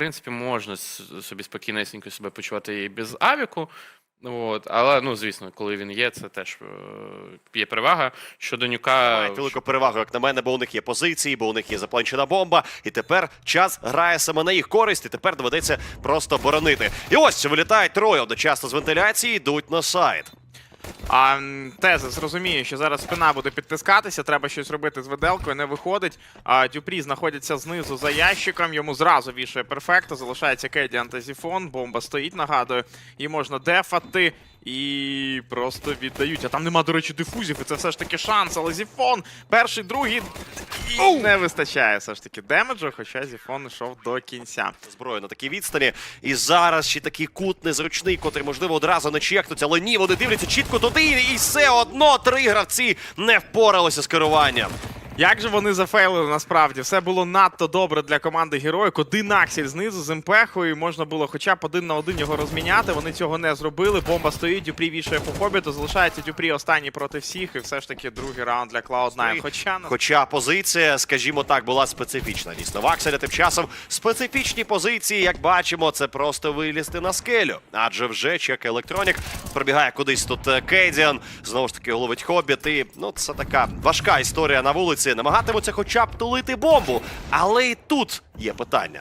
принципі, можна собі спокійнесенько себе почувати і без авіку. От, але ну звісно, коли він є, це теж е, є перевага. Щодо нюка, велику перевагу, як на мене, бо у них є позиції, бо у них є запланчена бомба. І тепер час грає саме на їх користь, і тепер доведеться просто боронити. І ось вилітають троє одночасно з вентиляції, йдуть на сайт. А Тезис розуміє, що зараз спина буде підтискатися, треба щось робити з виделкою, не виходить. А Дюпрі знаходиться знизу за ящиком, йому зразу вішає перфекта, залишається Кеді Зіфон, бомба стоїть, нагадую, її можна дефати і просто віддають. А там нема, до речі, дифузів, і це все ж таки шанс, але зіфон перший, другий і не вистачає все ж таки демеджу, хоча зіфон йшов до кінця. Зброю на такій відстані. І зараз ще такий кут незручний, котрий, можливо, одразу не чекнуть, але ні, вони дивляться чітко туди, і все одно три гравці не впоралися з керуванням. Як же вони зафейлили насправді? Все було надто добре для команди Героїк. Один аксель знизу з імпехою. Можна було хоча б один на один його розміняти. Вони цього не зробили. Бомба стоїть, Дюпрі вішає по хобіту. Залишається Дюпрі останній проти всіх. І все ж таки другий раунд для Cloud9. Хоча на Хоча позиція, скажімо так, була специфічна. Дійсно, Вакселя тим часом специфічні позиції, як бачимо, це просто вилізти на скелю. Адже вже чек електронік пробігає кудись тут е, Кейдіан, знову ж таки ловить хобіт. І ну це така важка історія на вулиці. Намагатимуться хоча б тулити бомбу, але і тут є питання.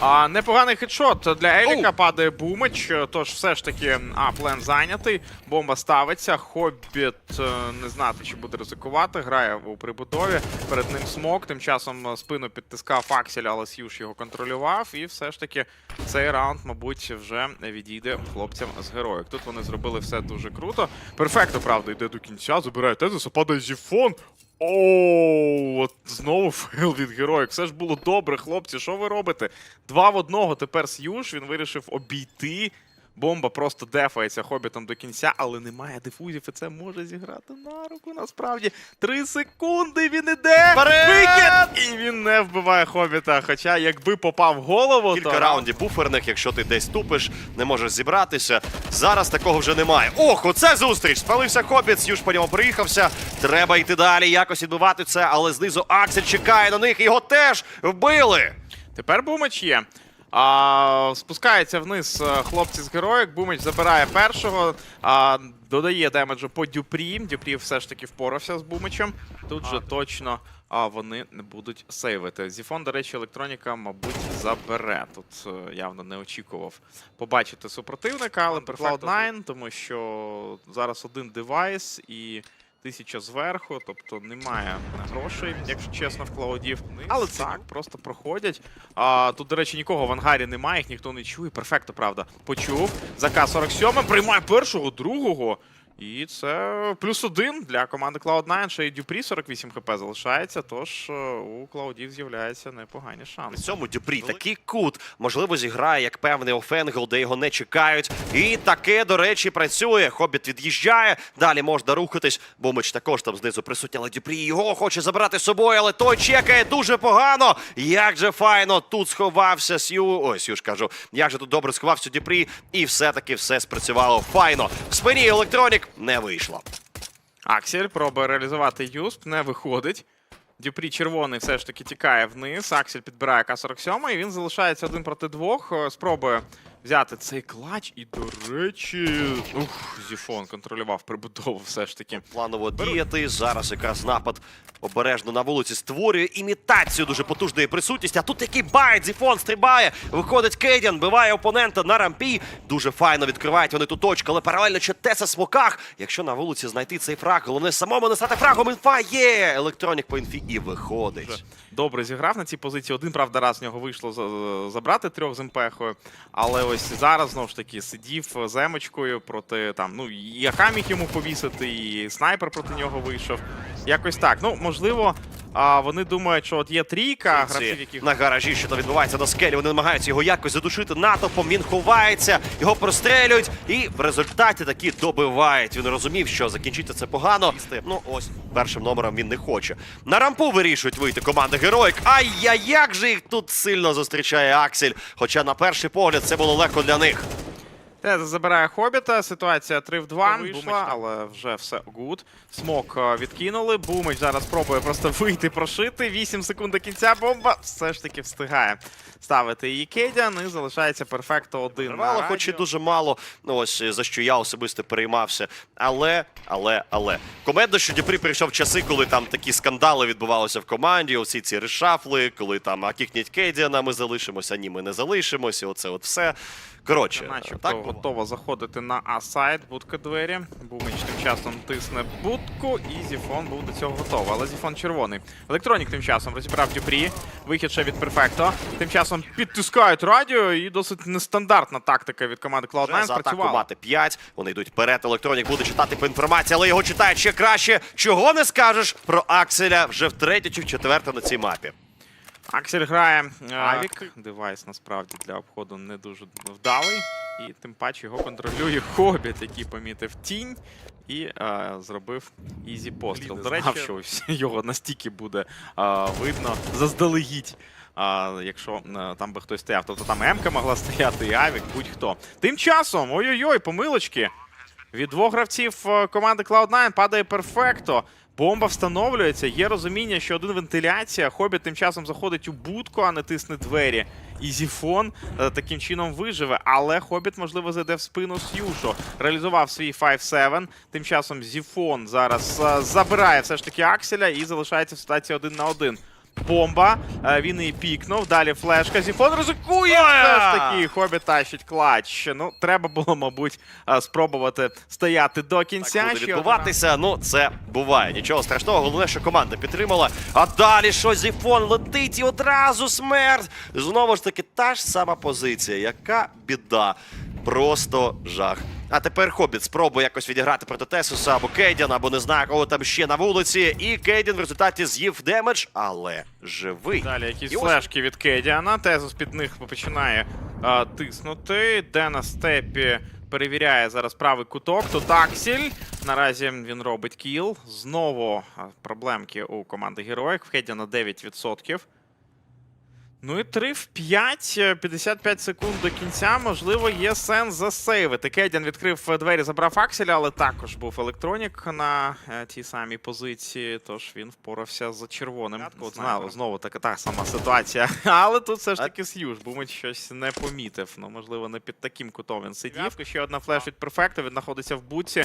А, непоганий хедшот для Еліка Оу. падає бумич, тож все ж таки а, плен зайнятий. Бомба ставиться. Хобіт е, не знати, чи буде ризикувати. Грає у прибудові. Перед ним смок. Тим часом е, спину підтискав Аксель, але Сьюш його контролював. І все ж таки цей раунд, мабуть, вже відійде хлопцям з героїк. Тут вони зробили все дуже круто. Перфекто, правда, йде до кінця, забирає тезис, падає зіфон. Оу, от знову фейл від героїк. Все ж було добре, хлопці. Що ви робите? Два в одного. Тепер С'юш. Він вирішив обійти. Бомба просто дефається хобітом до кінця, але немає дифузів, і це може зіграти на руку. Насправді три секунди. Він іде. Викид! І він не вбиває хобіта. Хоча, якби попав в голову, Кілька то раундів буферних, якщо ти десь тупиш, не можеш зібратися. Зараз такого вже немає. Ох, оце зустріч! Спалився хобіт, Сюж по ньому приїхався. Треба йти далі, якось відбивати це, але знизу Аксель чекає на них, його теж вбили. Тепер Бумич є. А, спускається вниз е, хлопці з героїк. Бумич забирає першого, а, додає демеджу по Дюпрі. Дюпрі все ж таки впорався з Бумичем. Тут же точно а, вони не будуть сейвити. Зіфон, до речі, електроніка, мабуть, забере. Тут е, явно не очікував побачити супротивника, але Cloud9, тому що зараз один девайс і. Тисяча зверху, тобто немає грошей, якщо чесно, в клаудів. Але так, просто проходять. А, тут, до речі, нікого в ангарі немає, їх ніхто не чує. Перфекто, правда. Почув. За К-47 приймає першого, другого. І це плюс один для команди Cloud9. Ще й Дюпрі 48 хп залишається, тож е, у Клаудів з'являються непогані шанси. цьому Дюпрі такий кут, можливо, зіграє як певний офенгл, де його не чекають. І таке, до речі, працює. Хобіт від'їжджає. Далі можна рухатись. Бумич також там знизу присутній, але Дюпрі його хоче забрати з собою, але той чекає дуже погано. Як же файно тут сховався Сью. Ой, Сью ж кажу. Як же тут добре сховався Дюпрі, і все-таки все спрацювало файно. В спині електронік не вийшло. Аксель пробує реалізувати юсп, не виходить. Дюпрі червоний все ж таки тікає вниз. Аксель підбирає К-47, і він залишається один проти двох. Е, Спробує взяти цей клач. І, до речі, ух, Зіфон контролював прибудову все ж таки. планово діяти. Зараз якраз напад обережно на вулиці створює імітацію дуже потужної присутності. А тут який байт, Зіфон стрибає. Виходить Кейдіан, биває опонента на рампі. Дуже файно відкривають вони ту точку, але паралельно Четеса в смоках. Якщо на вулиці знайти цей фраг, головне самому не стати фрагом. Інфа є. Електронік по інфі і виходить. Добре зіграв на цій позиції. Один, правда, раз в нього вийшло забрати трьох з МПХою. Але ось зараз знову ж таки сидів з емочкою проти там. Ну і Ака міг йому повісити, і снайпер проти нього вийшов. Якось так. Ну, можливо, а, вони думають, що от є трійка гравців, яких на гаражі, що там відбувається на скелі. Вони намагаються його якось задушити натовпом. Він ховається, його прострелюють, і в результаті таки добивають. Він розумів, що закінчити це погано. Ну ось першим номером він не хоче. На рампу вирішують вийти команда героїк. Ай-я, як же їх тут сильно зустрічає Аксель. Хоча на перший погляд це було легко для них. Те забирає Хобіта. Ситуація 3 в 2 вийшла, там. але вже все гуд. Смок е, відкинули. Бумич зараз пробує просто вийти, прошити. 8 секунд до кінця. Бомба все ж таки встигає ставити її Кедян і залишається перфекто один. Тривало, хоч і дуже мало, ну ось за що я особисто переймався. Але, але, але. Комедно, що Дніпрі прийшов часи, коли там такі скандали відбувалися в команді, оці ці решафли, коли там а кікніть Кейдіана, ми залишимося, ні, ми не залишимося. Оце от все. Коротше, Начебто так було. готова заходити на А-сайт, будка двері. Бумич тим часом тисне будку, і Зіфон був до цього готовий. Але Зіфон червоний. Електронік тим часом розібрав Дюпрі. Вихід ще від перфекто. Тим часом підтискають радіо, і досить нестандартна тактика від команди Вже Cloud9 за атаку спрацювала. мати 5. Вони йдуть вперед. Електронік буде читати по інформації, але його читають ще краще. Чого не скажеш про Акселя вже втретє чи вчетверте на цій мапі? Аксель грає е, Авік. Девайс насправді для обходу не дуже вдалий. І тим паче його контролює Хобіт, який помітив тінь і е, зробив ізі постріл. До речі, що його настільки буде е, видно заздалегідь. А, якщо е, там би хтось стояв, тобто там Емка могла стояти, і Авік, будь-хто. Тим часом, ой-ой-ой, помилочки. Від двох гравців е, команди Cloud9 падає перфекто. Бомба встановлюється. Є розуміння, що один вентиляція. Хобіт тим часом заходить у будку, а не тисне двері. І Зіфон е, таким чином виживе. Але Хобіт, можливо, зайде в спину Сюшо. Реалізував свій 5-7. Тим часом Зіфон зараз е, забирає все ж таки Акселя і залишається в ситуації один на один. Бомба, е, він її пікнув. Далі флешка. Зіфон ризикує. Все ж таки, Хобіт тащить клатч. Ну, треба було, мабуть, е, спробувати стояти до кінця. Так буде відбуватися. Ну, це буває. Нічого страшного. Головне, що команда підтримала. А далі що Зіфон летить і одразу смерть. Знову ж таки, та ж сама позиція. Яка біда. Просто жах. А тепер Хобіт спробує якось відіграти проти Тесуса або Кейдіна, або не знаю, кого там ще на вулиці. І Кейдін в результаті з'їв демедж, але живий. Далі якісь І ось- флешки від Кедіана. Тезус під них починає а, тиснути. Де на степі перевіряє зараз правий куток. Тут Аксіль. Наразі він робить кіл. Знову проблемки у команди героїк. В Кедіана 9%. Ну і 3 в 5, е, 55 секунд до кінця. Можливо, є сенс засейвити. Кедян відкрив е, двері, забрав Акселя, але також був електронік на е, тій самій позиції. Тож він впорався з червоним. От знову, знову така та сама ситуація. Але тут все ж таки С'юж. Бумить щось не помітив. Ну, можливо, не під таким кутом він сидів. Ще одна флеш від перфекта. Він знаходиться в буці.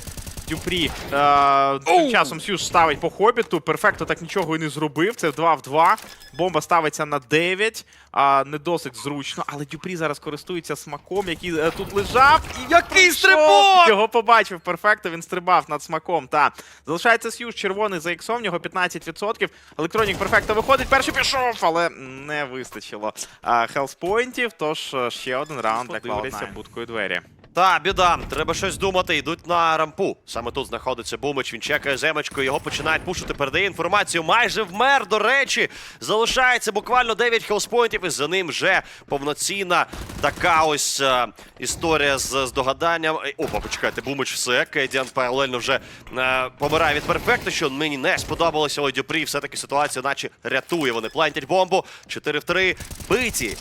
Дюпрі е, тим часом Сьюз ставить по хобіту. Перфекто так нічого і не зробив. Це 2 в 2. Бомба ставиться на 9. А, не досить зручно. Але Дюпрі зараз користується смаком, який е, тут лежав. І Який стрибок! Його побачив перфекто. Він стрибав над смаком. Та залишається Сьюз червоний за іксом. В нього 15%. Електронік перфекто виходить. Перший пішов, але не вистачило а, хелспоінтів. Тож е, ще один раунд для Подивляться Cloud9. будкою двері. Та, біда, треба щось думати. Йдуть на рампу. Саме тут знаходиться Бумич. Він чекає земочку. Його починають пушити. Передає інформацію. Майже вмер. До речі, залишається буквально 9 хелспоінтів. І за ним вже повноцінна така ось е, історія з здогаданням. Ей, Опа, почекайте, Бумич все. Кейдіан паралельно вже е, помирає від перфекту, що мені не сподобалося. Але Дюпрі все-таки ситуацію, наче рятує. Вони плентять бомбу. 4 в 3. Биті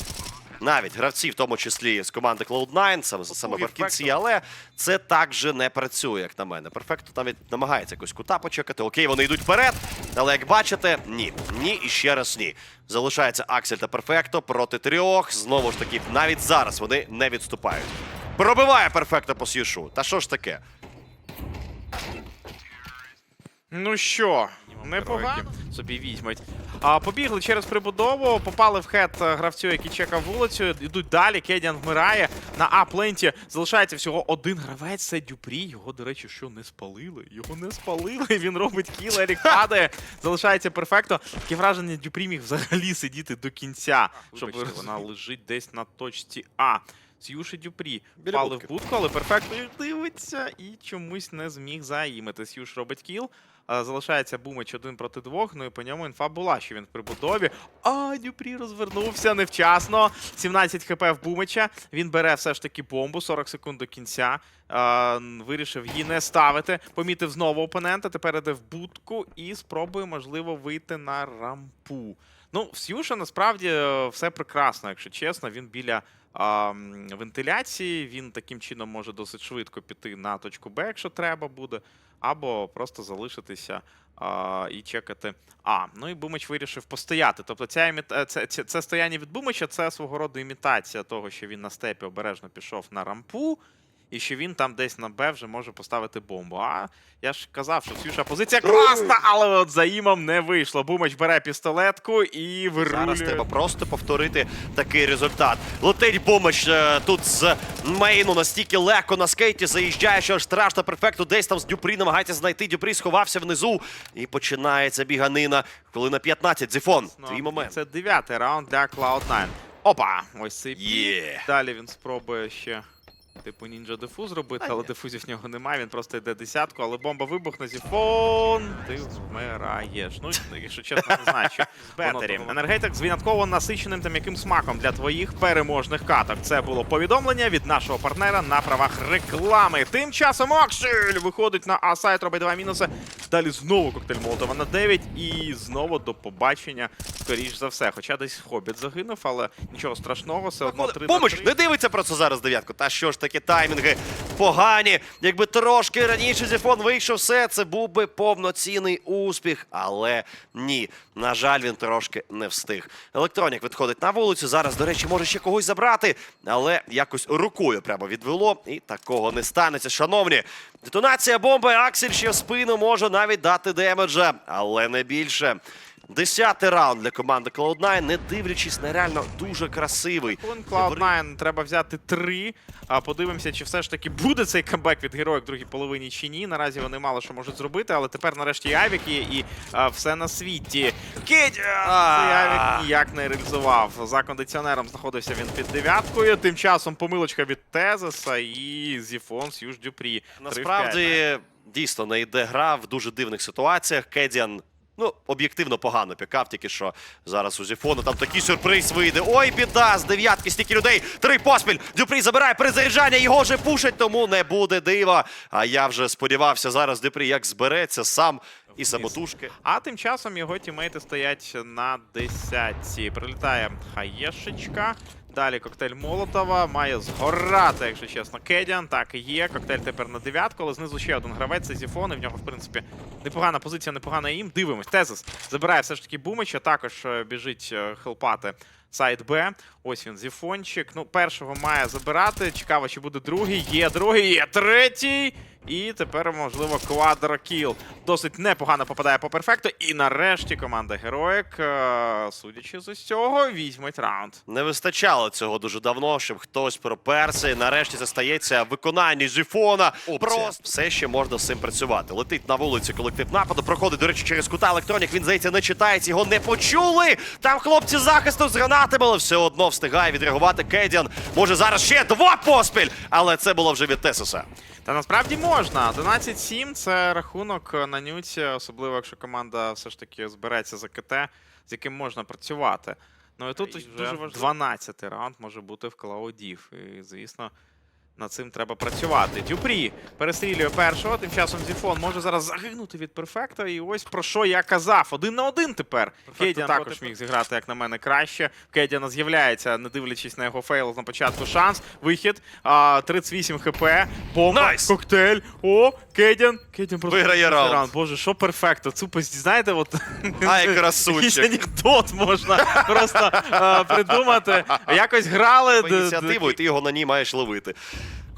навіть гравці, в тому числі з команди Cloud9, саме, саме в кінці, але це так же не працює, як на мене. Перфекто навіть намагається якось кута почекати. Окей, вони йдуть вперед, але як бачите, ні, ні і ще раз ні. Залишається Аксель та Перфекто проти трьох. Знову ж таки, навіть зараз вони не відступають. Пробиває Перфекто по Сюшу. Та що ж таке? Ну що, непогано собі візьмуть. А, побігли через прибудову, попали в хед е, гравцю, який чекав вулицю. Йдуть далі. Кедіан вмирає. На А-пленті залишається всього один гравець. Це Дюпрі. Його, до речі, що не спалили. Його не спалили. Він робить кіл, Ерік падає. Залишається перфекто. Таке враження Дюпрі міг взагалі сидіти до кінця, щоб Вибачте, вона лежить десь на точці А. Сюші Дюпрі Біля впали будки. в будку, але перфектно дивиться і чомусь не зміг заїмити. Сюш робить кіл. А, Залишається Бумич один проти двох. Ну і по ньому інфа була, що він в прибудові. А Дюпрі розвернувся невчасно. 17 хп в Бумича. Він бере все ж таки бомбу, 40 секунд до кінця. А, вирішив її не ставити. Помітив знову опонента. Тепер іде в будку і спробує, можливо, вийти на рампу. Ну, в Сюша насправді е, все прекрасно, якщо чесно. Він біля вентиляції. Він таким чином може досить швидко піти на точку Б, якщо треба буде, або просто залишитися а, і чекати А. Ну і Бумич вирішив постояти. Тобто ця іміта... це, це, це стояння від Бумича це свого роду імітація того, що він на степі обережно пішов на рампу. І що він там десь на Б вже може поставити бомбу. А я ж казав, що Ксюша позиція класна, але от за імом не вийшло. Бумич бере пістолетку і вирулює. Зараз треба просто повторити такий результат. Летить Бумич е, тут з мейну настільки легко на скейті заїжджає, що аж страшно перфекту. Десь там з Дюпрі намагається знайти. Дюпрі сховався внизу. І починається біганина. Хвилина 15. Зіфон, Ну, твій момент. Це дев'ятий раунд для Cloud9. Опа! Ось цей. Є. Далі він спробує ще. Типу нінджа дефу зробити, але дефузів в нього немає, він просто йде десятку, але бомба вибухне, зіфон, ти вмираєш. Ну, якщо чесно, не знаю, що бетері. Енергетик з винятково насиченим та м'яким смаком для твоїх переможних каток. Це було повідомлення від нашого партнера на правах реклами. Тим часом Аксель виходить на А-сайт, робить два мінуси. Далі знову коктейль Молотова на 9 і знову до побачення, скоріш за все. Хоча десь Хобіт загинув, але нічого страшного, все одно 3 на Помощ, не дивиться просто зараз дев'ятку. Та що ж таки таймінги погані. Якби трошки раніше Зіфон вийшов, все це був би повноцінний успіх. Але ні, на жаль, він трошки не встиг. Електронік відходить на вулицю. Зараз, до речі, може ще когось забрати, але якось рукою прямо відвело, і такого не станеться. Шановні, детонація бомби Аксель ще в спину може навіть дати демеджа, але не більше. Десятий раунд для команди Cloud9, не дивлячись на реально дуже красивий. Хвилин Cloud9 треба взяти три. А подивимося, чи все ж таки буде цей камбек від героїк в другій половині чи ні. Наразі вони мало що можуть зробити, але тепер нарешті і Авік є і а, все на світі. Цей Авік ніяк не реалізував. За кондиціонером знаходився він під дев'яткою. Тим часом помилочка від Тезеса і Зіфон Сюж Дюпрі. Насправді дійсно не йде гра в дуже дивних ситуаціях. Кедіан. Ну, об'єктивно погано пікав, тільки що зараз у Зіфону там такий сюрприз вийде. Ой, біда! З дев'ятки стільки людей. Три поспіль. Дюпрі забирає перезаряджання, його вже пушать, тому не буде дива. А я вже сподівався зараз Дюпрі як збереться сам і самотужки. А тим часом його тімейти стоять на десятці. Прилітає хаєшечка. Далі коктейль Молотова має згорати, якщо чесно. Кедіан. Так і є. Коктейль тепер на дев'ятку, але знизу ще один гравець. Це Зіфон. І в нього, в принципі, непогана позиція, непогана їм. Дивимось. Тезис забирає все ж таки Бумича. Також е, біжить е, хелпати сайт Б. Ось він, Зіфончик. Ну, першого має забирати. Цікаво, чи буде другий. Є другий, є третій. І тепер, можливо, квадрокіл. Досить непогано попадає по перфекту. І нарешті команда Героїк, е, судячи з усього, візьметь раунд. Не вистачало цього дуже давно, щоб хтось проперся. І нарешті це стається в виконанні Зіфона. Просто все ще можна з цим працювати. Летить на вулиці колектив нападу. Проходить, до речі, через кута електронік. Він здається, не читається, його не почули. Там хлопці захисту з гранатами, але все одно встигає відреагувати Кедіан. Може зараз ще два поспіль, але це було вже від Тесуса. Та насправді можна. 11-7 це рахунок на нюці, особливо якщо команда все ж таки збереться за КТ, з яким можна працювати. Ну і тут І вже дуже важливо. 12-й раунд може бути в Клаудів. І, звісно, над цим треба працювати. Дюпрі перестрілює першого, тим часом Зіфон може зараз загинути від перфекта. І ось про що я казав. Один на один тепер. Кедіан проти також міг зіграти, як на мене, краще. В Кедіана з'являється, не дивлячись на його фейл на початку шанс. Вихід. А, 38 хп. Бомба. Найс! Коктейль. О, Кедіан. Кедіан просто Виграє виграє раунд. Боже, що перфекто. Цупость, знаєте, от Ай, якийсь анекдот можна просто а, придумати. Якось грали. ініціативу, і ти його на ній маєш ловити.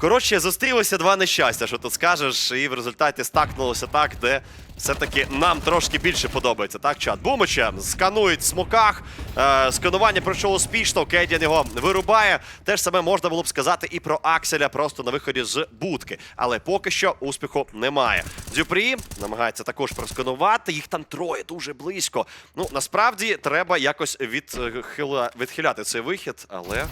Коротше, зустрілися два нещастя, що тут скажеш, і в результаті стакнулося так, де все-таки нам трошки більше подобається. Так, чат Бумича сканують в смоках. Е, сканування пройшло успішно. Кедіан його вирубає. Те ж саме можна було б сказати і про Акселя просто на виході з будки. Але поки що успіху немає. Дюпрі намагається також просканувати. Їх там троє дуже близько. Ну насправді треба якось відхила... відхиляти цей вихід, але.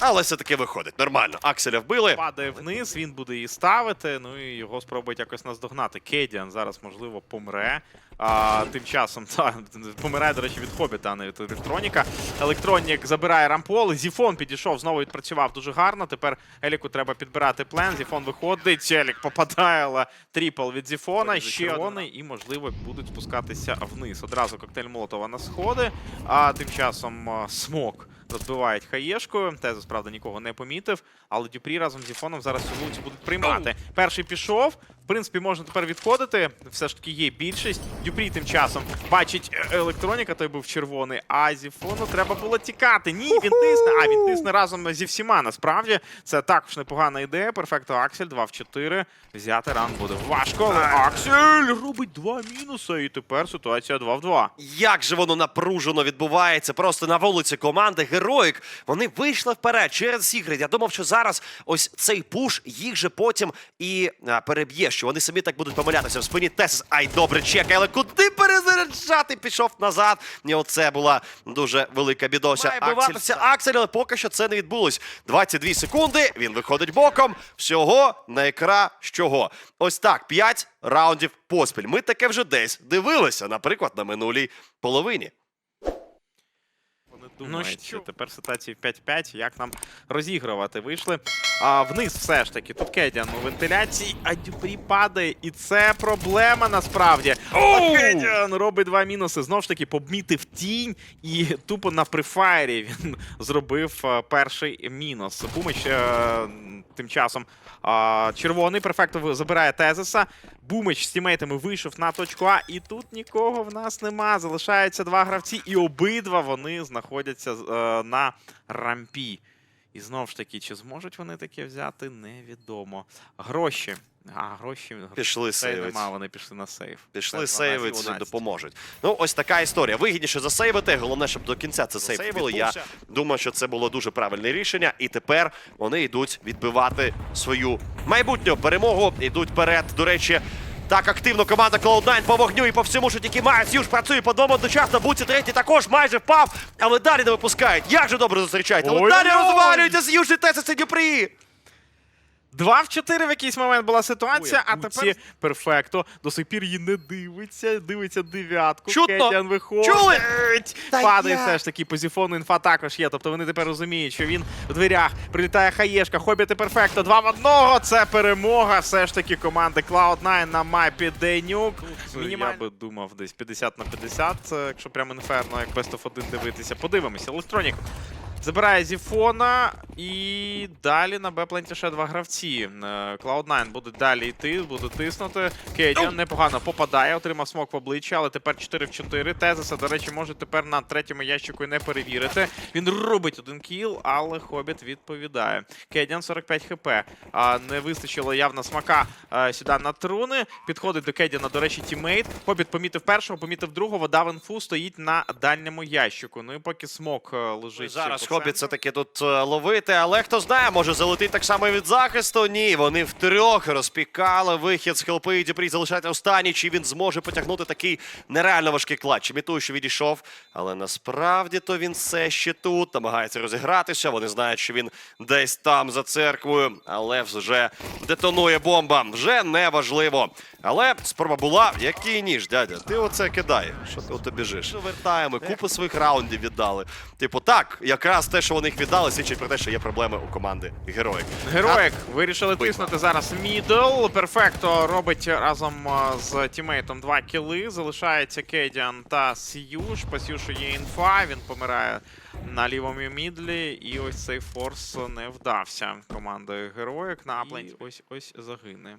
Але все-таки виходить. Нормально. Акселя вбили. Падає вниз, він буде її ставити. Ну і його спробують якось наздогнати. Кедіан зараз, можливо, помре. А, тим часом та, помирає, до речі, від Хобіта, а не від електроніка. Електронік забирає рампол. Зіфон підійшов, знову відпрацював дуже гарно. Тепер Еліку треба підбирати плен. Зіфон виходить. Елік попадає, але тріпл від Зіфона. Ще один. І, можливо, будуть спускатися вниз. Одразу коктейль Молотова на сходи. А тим часом смок розбивають хаєшкою. Тезус, правда, нікого не помітив, але Дюпрі разом зі фоном зараз цю вулицю будуть приймати. Перший пішов. В принципі, можна тепер відходити. Все ж таки є більшість. Дюпрі тим часом бачить е, електроніка, той був червоний. А зі фону треба було тікати. Ні, він тисне. А він тисне разом зі всіма. Насправді це також непогана ідея. Перфекто Аксель 2 в 4. Взяти ран буде важко, але Аксель робить два мінуси. І тепер ситуація 2 в 2. Як же воно напружено відбувається просто на вулиці команди Героїк. Вони вийшли вперед через Сігрид. Я думав, що зараз ось цей пуш їх же потім і переб'є, що вони самі так будуть помилятися. В спині Тесис. Ай, добре, чекай, але куди перезаряджати? Пішов назад. І оце була дуже велика бідося. Має Аксель, але поки що це не відбулось. 22 секунди. Він виходить боком. Всього на екра з чого. Ось так, 5 раундів поспіль. Ми таке вже десь дивилися, наприклад, на минулій половині. Вони Ну, тепер ситуації 5-5, як нам розігрувати. Вийшли а, вниз все ж таки. Тут Кедян у вентиляції, а Дюпрі падає. І це проблема насправді. А Кедян робить два мінуси. Знову ж таки, помітив тінь і тупо на префайрі він зробив е, перший мінус. Бумич е, тим часом червоний перфектно забирає Тезиса. Бумич з тімейтами вийшов на точку А, і тут нікого в нас нема. Залишаються два гравці, і обидва вони знаходяться е, на рампі. І знов ж таки, чи зможуть вони таке взяти, невідомо. Гроші. А, гроші. Пішли Сейв нема, вони пішли на сейв. Пішли Це сейвити, допоможуть. Ну, ось така історія. Вигідніше засейвити. Головне, щоб до кінця це сейвили. Я думаю, що це було дуже правильне рішення. І тепер вони йдуть відбивати свою майбутню перемогу. Йдуть вперед. До речі. Так активно команда Cloud9 по вогню і по всьому, що тільки має. Юж працює по двом одночасно. Буці третій також майже впав, але далі не випускають. Як же добре зустрічають. Але далі розвалюються з Южі Тесиці Дюпрі. Два в чотири в якийсь момент була ситуація, Ой, а тепер перфекто. До сих пір її не дивиться, дивиться дев'ятку. Чутно. Кетян виходить. Чули? Та Падає я- все ж таки по зіфону інфа також є. Тобто вони тепер розуміють, що він в дверях. Прилітає хаєшка, хобіти перфекто. Два в одного. Це перемога. Все ж таки команди Cloud9 на мапі Денюк. Мінімально. Я би думав десь 50 на 50, якщо прямо інферно, як Best of 1 дивитися. Подивимося. Електронік Забирає Зіфона і далі на Б-пленті ще два гравці. Е, Cloud9 буде далі йти, буде тиснути. Кедіан непогано попадає, отримав смок в обличчя, але тепер 4 в 4. Тезиса, до речі, може тепер на третьому ящику і не перевірити. Він робить один кіл, але Хобіт відповідає. Кедіан 45 хп. А, не вистачило явно смака е, сюди на труни. Підходить до Кедіана, до речі, тімейт. Хобіт помітив першого, помітив другого, дав інфу, стоїть на дальньому ящику. Ну і поки смок е, лежить. Зараз Хобіт центру. таки тут е, ловити, але хто знає, може залетить так само і від захисту. Ні, вони втрьох розпікали вихід з хелпи. і Дюпрі залишається останній. Чи він зможе потягнути такий нереально важкий клатч? Імітую, що відійшов, але насправді то він все ще тут, намагається розігратися. Вони знають, що він десь там за церквою, але вже детонує бомба. Вже не важливо. Але спроба була, який ніж, дядя. Ти оце кидай. Що ти ото біжиш? Вертаємо, купу своїх раундів віддали. Типу, так, якраз те, що вони їх віддали, свідчить про те, що є проблеми у команди героїк. Героїк вирішили тиснути зараз мідл. Перфекто робить разом з тімейтом два кіли. Залишається Кедіан та Сіюш. По Сіюшу є інфа. Він помирає на лівому мідлі. І ось цей форс не вдався командою героїк. На апленті ось ось загине.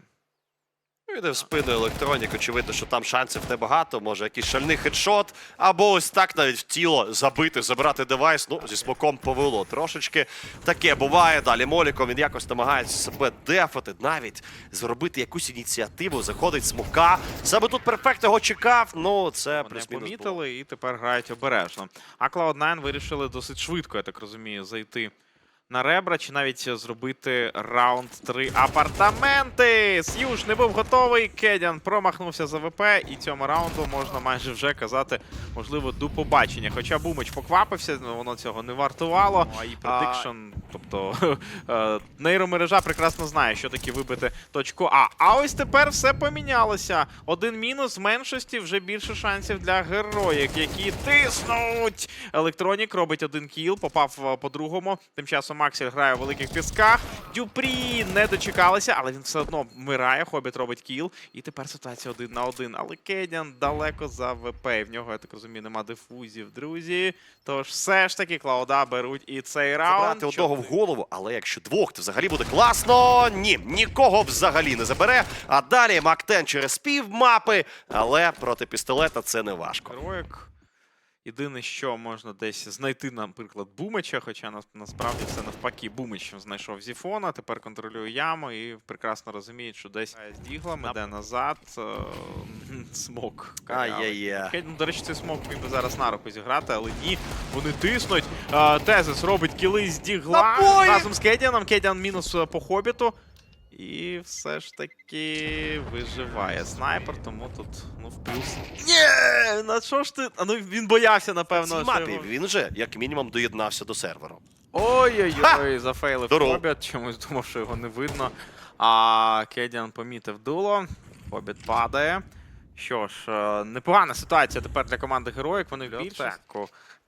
Ну, Йде в спину електронік, очевидно, що там шансів небагато. Може, якийсь шальний хедшот, або ось так навіть в тіло забити, забрати девайс. Ну, зі смоком повело трошечки. Таке буває. Далі Моліком він якось намагається себе дефати, навіть зробити якусь ініціативу. Заходить смока. Саме тут перфект його чекав. Ну, це Вони плюс-мінус. було. помітили і тепер грають обережно. А Cloud9 вирішили досить швидко, я так розумію, зайти на ребра чи навіть зробити раунд 3 апартаменти. С'юж не був готовий. Кедян промахнувся за ВП, і цьому раунду можна майже вже казати, можливо, до побачення. Хоча Бумич поквапився, ну, воно цього не вартувало. Ну, а і предикшн, тобто е, нейромережа прекрасно знає, що таке вибити точку А. А ось тепер все помінялося. Один мінус в меншості вже більше шансів для героїк, які тиснуть. Електронік робить один кіл, попав е, по другому. Тим часом часом Аксель грає у великих пісках. Дюпрі не дочекалися, але він все одно вмирає. Хобіт робить кіл. І тепер ситуація один на один. Але Кедян далеко за ВП. В нього, я так розумію, нема дифузів, друзі. Тож все ж таки Клауда беруть і цей раунд. Забрати одного в голову, але якщо двох, то взагалі буде класно. Ні, нікого взагалі не забере. А далі Мактен через пів мапи, але проти пістолета це не важко. Героїк. Єдине, що можна десь знайти, наприклад, Бумича, хоча на, насправді все навпаки. Бумич знайшов Зіфона, тепер контролює яму і прекрасно розуміє, що десь з діглами, де назад. е, Смок. Ай-яй-яй. Ну, до речі, цей смок міг би зараз на руку зіграти, але ні, вони тиснуть. Е, Тезис робить кіли з дігла разом з Кедіаном. Кедіан мінус е, по хобіту. І все ж таки виживає снайпер, тому тут ну в плюс. Ні! На що ж ти? А ну він боявся, напевно. що мапі його- він же, як мінімум, доєднався до серверу. Ой-ой-ой, зафейлив Здорово. Хобіт, чомусь думав, що його не видно. А Кедіан помітив дуло. Хобіт падає. Що ж, е, непогана ситуація тепер для команди героїк. Вони в більшості.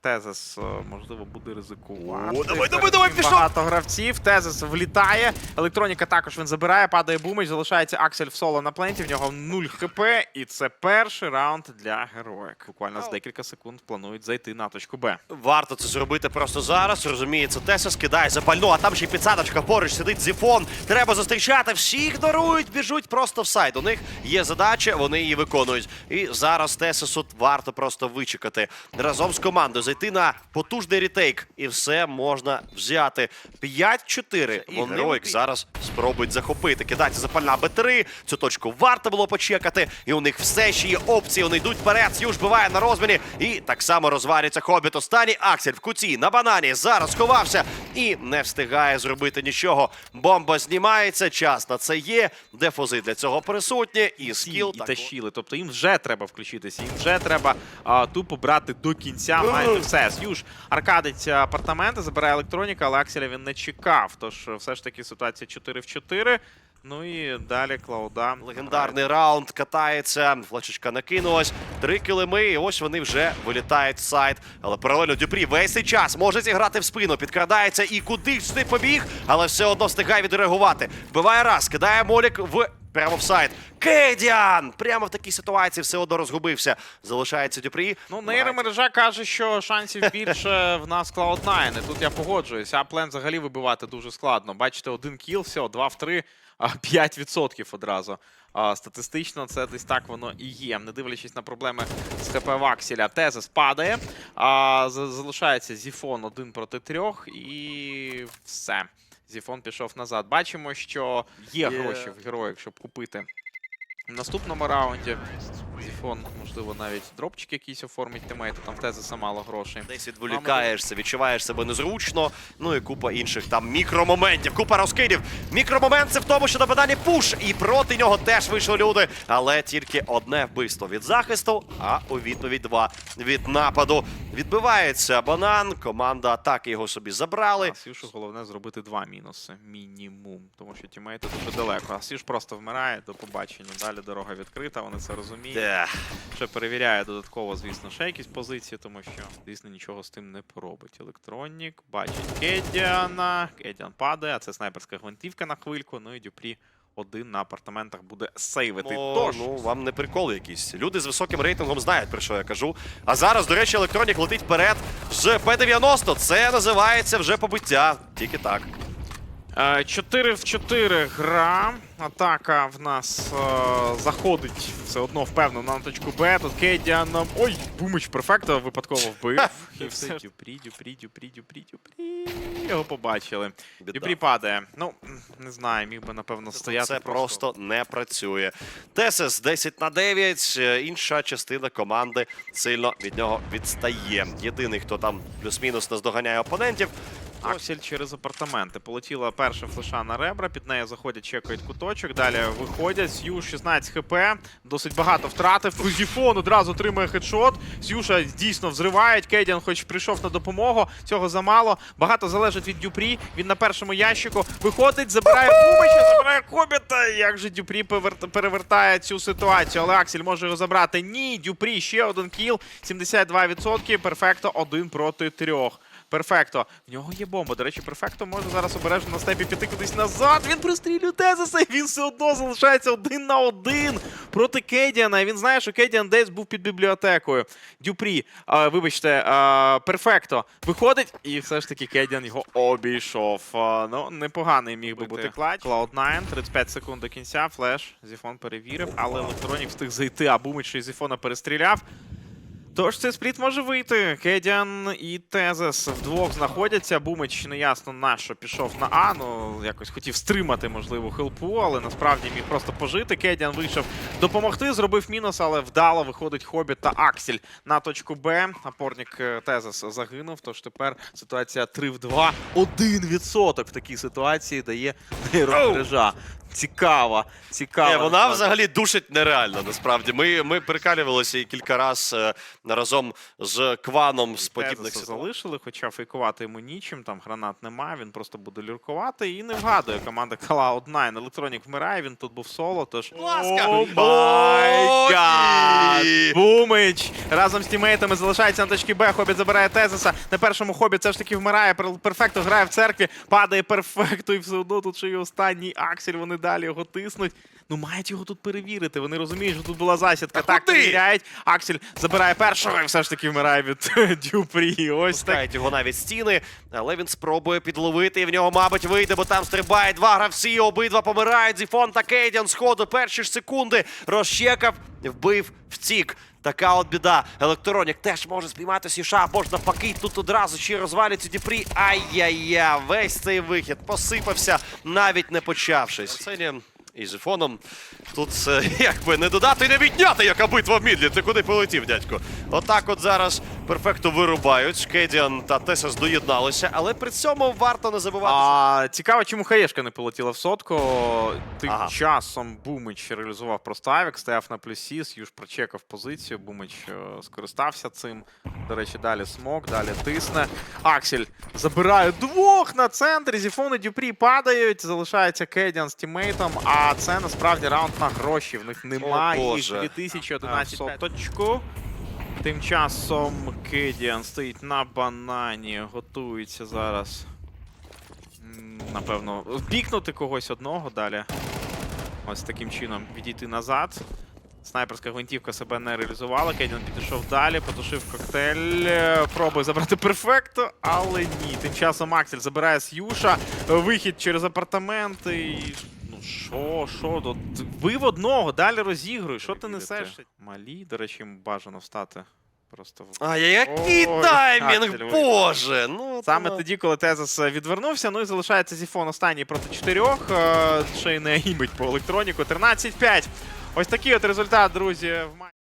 Е, можливо, буде ризикувати. О, давай, давай, давай, пішов! Багато гравців. Тезис влітає. Електроніка також він забирає, падає бумич, залишається Аксель в соло на пленті. В нього 0 хп. І це перший раунд для героїк. Буквально з декілька секунд планують зайти на точку Б. Варто це зробити просто зараз. Розуміється, Теса скидає запальну, а там ще й підсадочка поруч сидить Зіфон. Треба зустрічати. Всі ігнорують, біжуть просто в сайт. У них є задача, вони її виконують. І зараз Тесису варто просто вичекати разом з командою, зайти на потужний рітейк, і все можна взяти. 5-4. І Вони героїк зараз спробують захопити. Кидається запальна Б3. Цю точку варто було почекати. І у них все ще є опції. Вони йдуть вперед. Сюж биває на розміні. І так само розварюється хобіт. Останній Аксель в куті на банані. Зараз сховався і не встигає зробити нічого. Бомба знімається. Час на це є. Дефози для цього присутні. І скіл і тащили. Тобто їм вже треба включитися, їм вже треба а, тупо брати до кінця майже все. Сьюж аркадить апартаменти, забирає електроніка, але Акселя він не чекав. Тож все ж таки ситуація 4 в 4. Ну і далі Клауда. Легендарний раунд катається. Флешечка накинулась. Три килими, і ось вони вже вилітають в сайт. Але паралельно Дюпрі весь цей час може зіграти в спину, підкрадається і кудись не побіг, але все одно встигає відреагувати. Вбиває раз, кидає молік в. Прямо в сайт. Кедіан! Прямо в такій ситуації все одно розгубився. Залишається Дюпрі. Ну, нейромережа каже, що шансів більше в нас Cloud9. І тут я погоджуюсь. А плен взагалі вибивати дуже складно. Бачите, один кіл, все, два в три, 5% одразу. А, статистично це десь так воно і є. Не дивлячись на проблеми з ХП Вакселя. Тезис падає. А, залишається Зіфон один проти трьох, і все. Зіфон пішов назад. Бачимо, що є Є. гроші в героїв, щоб купити в наступному раунді. Зіфон, можливо, навіть дропчик якийсь оформить тимейта, там в Тезиса мало грошей. Десь відволікаєшся, відчуваєш себе незручно. Ну і купа інших там мікромоментів, купа розкидів. Мікромомент це в тому, що на банані пуш, і проти нього теж вийшли люди. Але тільки одне вбивство від захисту, а у відповідь два від нападу. Відбивається банан. Команда атаки його собі забрали. А Сюшу головне зробити два мінуси. Мінімум. Тому що тімейти дуже далеко. А Сюш просто вмирає до побачення. Далі дорога відкрита, вони це розуміють. Де. Ще перевіряє додатково, звісно, ще якісь позиції, тому що, звісно, нічого з тим не поробить. Електронік бачить Кедіана. Кедіан падає, а це снайперська гвинтівка на хвильку. Ну і Дюпрі один на апартаментах буде сейвити. Ну, Тож, ну, вам не прикол якийсь. Люди з високим рейтингом знають, про що я кажу. А зараз, до речі, електронік летить вперед з П-90. Це називається вже побиття. Тільки так. Е, 4 в 4 гра. Атака в нас е, заходить все одно впевнено на точку Б. Тут Кедіан. Ой, Бумич перфекто випадково вбив. І все. Дюпрі, Дюпрі, Дюпрі, Дюпрі, Дюпрі. Його побачили. Біда. Дюпрі падає. Ну, не знаю, міг би, напевно, стояти. Це просто не працює. Тесес 10 на 9. е, Інша частина команди сильно від нього відстає. Єдиний, хто там плюс-мінус наздоганяє опонентів. Аксель через апартаменти. Полетіла перша флеша на ребра, під нею заходять, чекають куточок, далі виходять. Сью 16 хп, досить багато втратив. Фузіфон одразу отримує хедшот. Сюша дійсно взривають. Кедіан хоч прийшов на допомогу. Цього замало. Багато залежить від Дюпрі. Він на першому ящику виходить, забирає Бумича, забирає Хобіта. Як же Дюпрі перевертає цю ситуацію? Але Аксель може його забрати. Ні, Дюпрі ще один кіл. 72%. Перфекто один проти трьох. Перфекто. В нього є бомба. До речі, перфекто може зараз обережно на степі піти кудись назад. Він пристрілює Тезиса, і він все одно залишається один на один проти Кедіана. І він знає, що Кедіан десь був під бібліотекою. Дюпрі, а, вибачте, а, перфекто. Виходить, і все ж таки Кедіан його обійшов. А, ну, непоганий міг би бути клач. Cloud9, 35 секунд до кінця. Флеш. Зіфон перевірив, але електронік встиг зайти, а Бумич Зіфона перестріляв. Тож цей спліт може вийти. Кедіан і Тезес вдвох знаходяться. Бумич неясно на що пішов на А. Ну якось хотів стримати, можливо, хелпу, але насправді міг просто пожити. Кедіан вийшов допомогти, зробив мінус, але вдало виходить Хобіт та Аксель на точку Б. Опорник е, Тезес загинув. Тож тепер ситуація 3 в 2. Один відсоток в такій ситуації дає нейромережа. Цікава, цікава. Ні, вона взагалі душить нереально. Насправді, ми, ми прикалювалися і кілька разів е, разом з Кваном з подібних ситуацій. залишили, хоча фейкувати йому нічим, там гранат немає, він просто буде люркувати і не вгадує команда Cloud9. Електронік вмирає, він тут був соло, тож. ласка! О О, гад! ні! Бумич разом з тімейтами залишається на точці Б. Хобіт забирає Тезиса. На першому хобіт все ж таки вмирає. Пер- Перфекто грає в церкві, падає перфекто, і все одно тут ще й останній Аксель. Вони далі його тиснуть. Ну, мають його тут перевірити. Вони розуміють, що тут була засідка. Та так перевіряють. Аксель забирає першого і все ж таки вмирає від Дюпрі. Ось так. Його навіть стіни, але він спробує підловити, і в нього, мабуть, вийде, бо там стрибає два гравці, обидва помирають. Зіфон та Кейдіан сходу перші ж секунди розчекав, вбив, втік. Така от біда. Електронік теж може спіймати Сіша, або ж навпаки, тут одразу ще розвалюється Діпрі. Ай-яй-я, весь цей вихід посипався, навіть не почавшись. Це і з Зіфоном тут е, якби не додати і не відняти, яка битва в мідлі. Ти куди полетів, дядько? Отак от зараз перфекту вирубають. Кедіан та Тесас доєдналися, але при цьому варто не забувати. А, цікаво, чому хаєшка не полетіла в сотку. Тим Ага. часом Бумич реалізував просто авік, стояв на плюсі, С'юж прочекав позицію. Бумич е, скористався цим. До речі, далі смок, далі тисне. Аксель забирає двох на центрі. Зіфон і Дюпрі падають. Залишається Кедіан з тімейтом. А це насправді раунд на гроші. В них немає їх Боже. 2011 соточку. Тим часом Кедіан стоїть на банані, готується зараз. Напевно, пікнути когось одного далі. Ось таким чином відійти назад. Снайперська гвинтівка себе не реалізувала. Кедіан підійшов далі, потушив коктейль. Пробує забрати перфекто, але ні. Тим часом Аксель забирає з Юша. Вихід через апартаменти. І... Що, що? Тут вбив одного, далі розігруй. Що ти несеш? Малі, до речі, їм бажано встати. Просто в А який Ой, таймінг, Аксель боже! Ну, Саме ну. тоді, коли Тезас е, відвернувся, ну і залишається Зіфон останній проти чотирьох. е, Ще й не імить по електроніку. 13-5. Ось такий от результат, друзі. в.